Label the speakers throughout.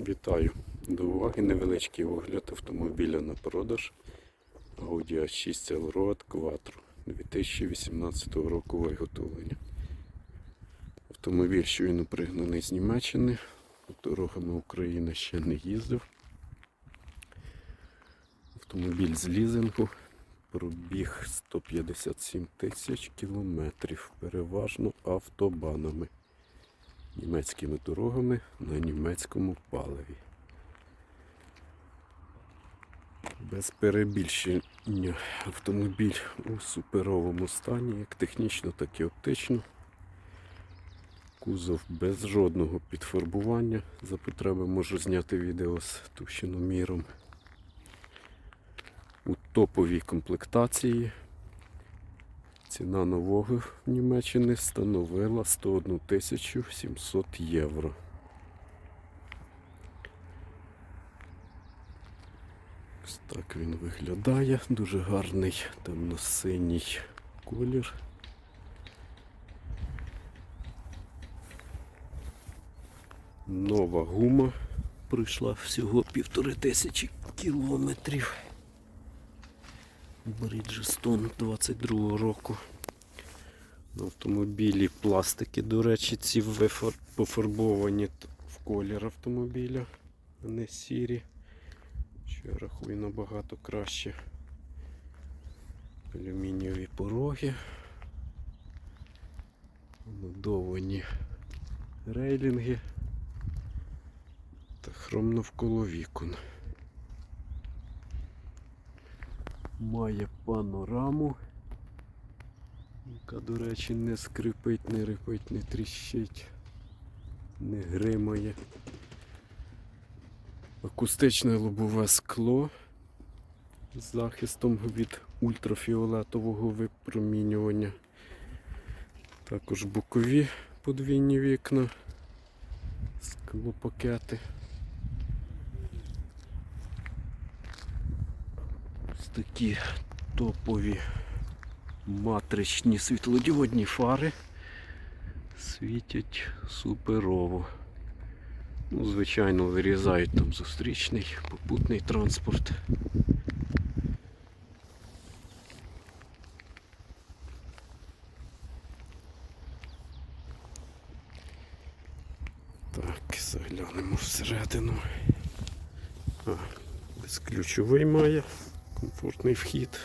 Speaker 1: Вітаю! До уваги невеличкий огляд автомобіля на продаж Audi A6 Allroad Quattro 2018 року виготовлення. Автомобіль щойно пригнаний з Німеччини, дорогами України ще не їздив. Автомобіль з лізингу пробіг 157 тисяч кілометрів, переважно автобанами німецькими дорогами на німецькому паливі. Без перебільшення автомобіль у суперовому стані, як технічно, так і оптично. Кузов без жодного підфарбування. За потреби можу зняти відео з товщиноміром. У топовій комплектації Ціна нового в Німеччині становила 101 тисячу 700 євро. Ось так він виглядає. Дуже гарний темно-синій колір. Нова гума пройшла всього півтори тисячі кілометрів. Bridgestone 22 року. Автомобілі пластики, до речі, ці пофарбовані в колір автомобіля, а не сірі. Що я рахую набагато краще. Алюмінієві пороги. Надовані рейлінги та хром навколо вікон. Має панораму, яка, до речі, не скрипить, не рипить, не тріщить, не гримає. Акустичне лобове скло з захистом від ультрафіолетового випромінювання. Також бокові подвійні вікна, склопакети. Ось такі топові матричні світлодіодні фари світять суперово. Ну, звичайно, вирізають там зустрічний попутний транспорт. Так, заглянемо всередину. А, безключовий має, комфортний вхід.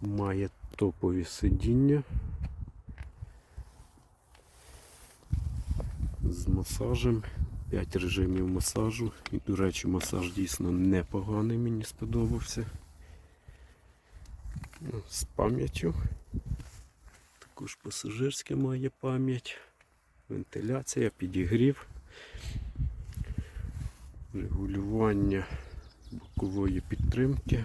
Speaker 1: Має топові сидіння з масажем. 5 режимів масажу. І, до речі, масаж дійсно непоганий, мені сподобався. Ну, З пам'яттю. Також пасажирське має пам'ять. Вентиляція, підігрів, регулювання бокової підтримки.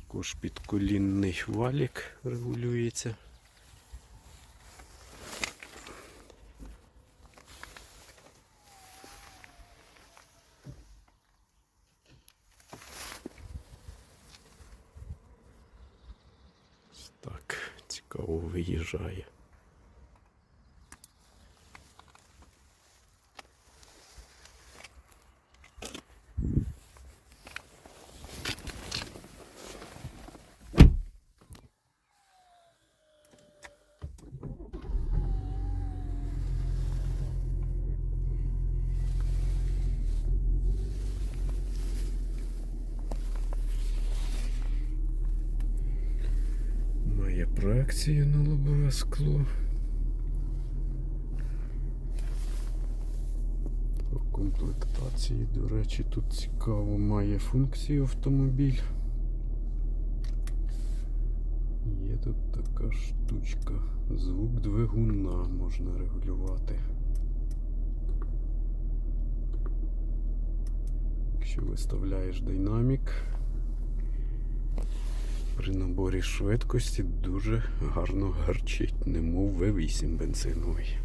Speaker 1: Також підколінний валік регулюється. Ось Так, цікаво виїжджає. Має на лобове скло. По комплектації, до речі, тут цікаво має функцію автомобіль. Є тут така штучка. Звук двигуна можна регулювати. Якщо виставляєш динамік, при наборі швидкості дуже гарно гарчить, немов V8 бензиновий.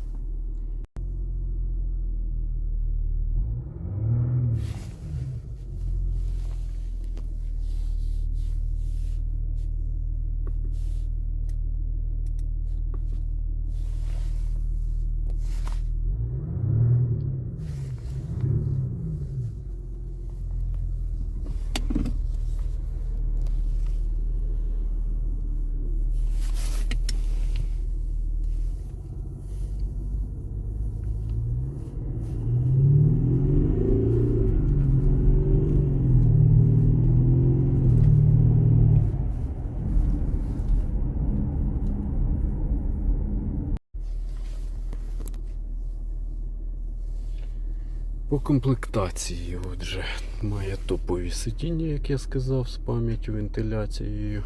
Speaker 1: По комплектації отже, має топові сидіння, як я сказав, з пам'яттю, вентиляцією.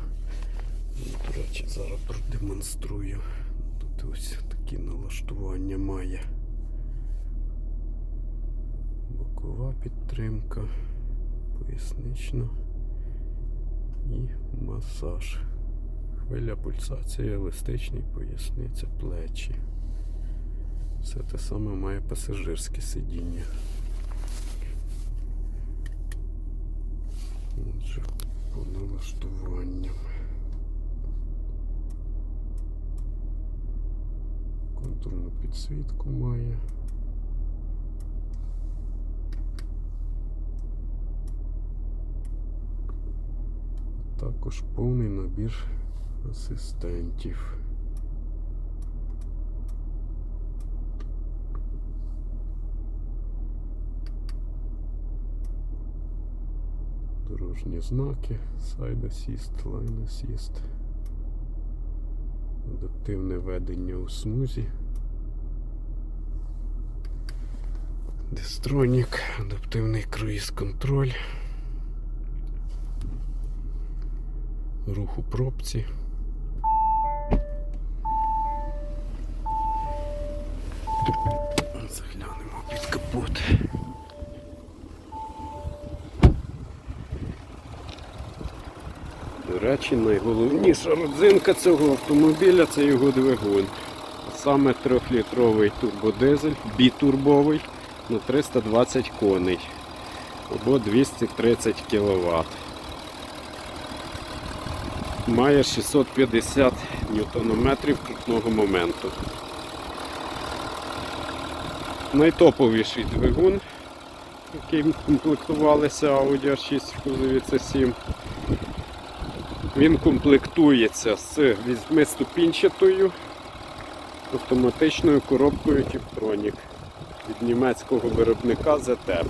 Speaker 1: Ну, До речі, зараз продемонструю. Тут ось такі налаштування має. Бокова підтримка, пояснична і масаж. Хвиля пульсація, еластичний, поясниця, плечі. Все те саме має пасажирське сидіння. Отже, по налаштуванням. Контурну підсвітку має. Також повний набір асистентів. Дорожні знаки, Side Assist, Line Assist, адаптивне ведення у смузі, Дестронік, адаптивний круїз контроль, рух у пробці. Заглянемо під капот. До речі, найголовніша родзинка цього автомобіля це його двигун. Саме 3-літровий турбодизель, бітурбовий на 320 коней або 230 кВт. Має 650 ньютонометрів крутного моменту. Найтоповіший двигун, яким комплектувалися Audi A6 в кузові C7. Він комплектується з 8-ступінчатою автоматичною коробкою Tiptronic від німецького виробника ZF.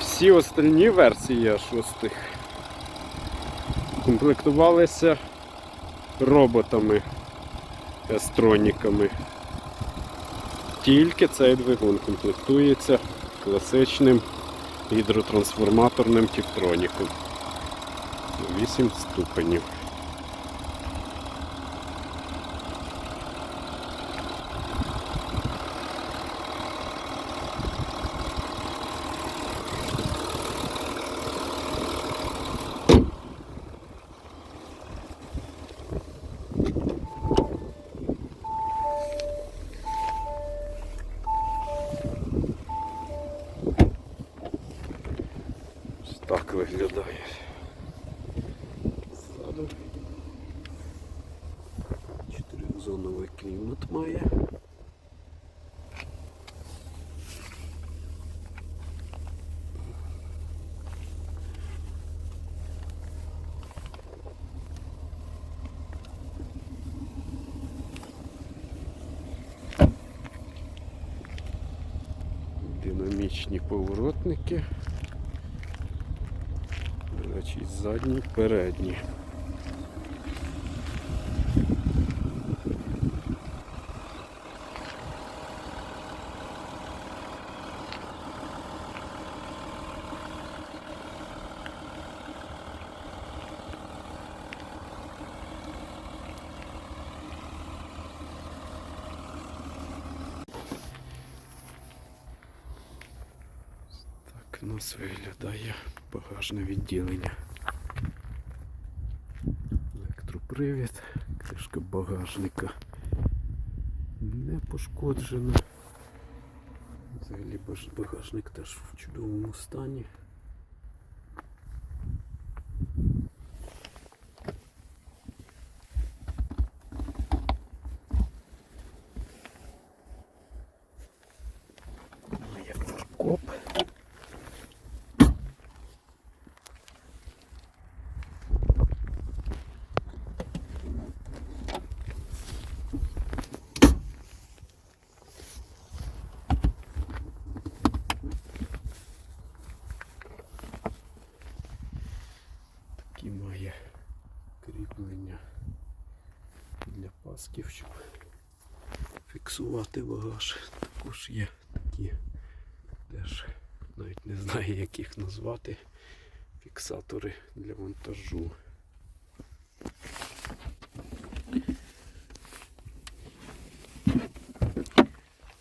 Speaker 1: Всі остальні версії А6 комплектувалися роботами естроніками. Тільки цей двигун комплектується класичним гідротрансформаторним тіктроніком. 8 ступенів. Так виглядає. Клімат має. Динамічні поворотники. Речі, задні, передні. У нас виглядає багажне відділення. Електропривід, кришка багажника не пошкоджена. Взагалі багажник теж в чудовому стані. Має фаркоп. Такі має кріплення для пасків, щоб фіксувати багаж. також є такі теж навіть не знаю, як їх назвати. Фіксатори для монтажу.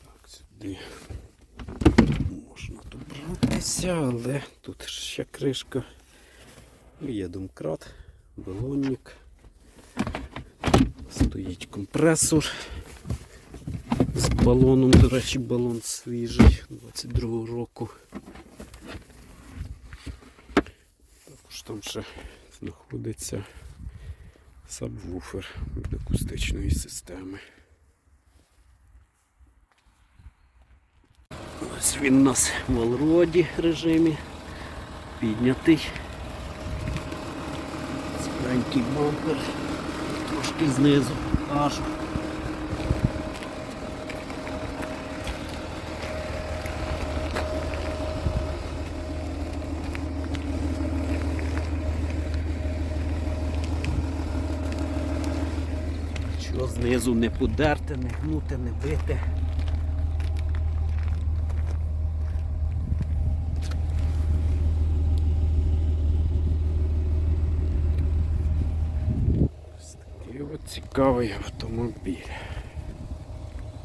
Speaker 1: Так, сюди можна добратися, але тут ще кришка. Є домкрат, балонник. Стоїть компресор з балоном, до речі, балон свіжий 22-го року. Також там ще знаходиться сабвуфер від акустичної системи. Ось він у нас в алроді режимі. Піднятий. Спренький бампер. Трошки знизу покажу. Що знизу не подерти, не гнути, не бити. Ось такий от цікавий автомобіль.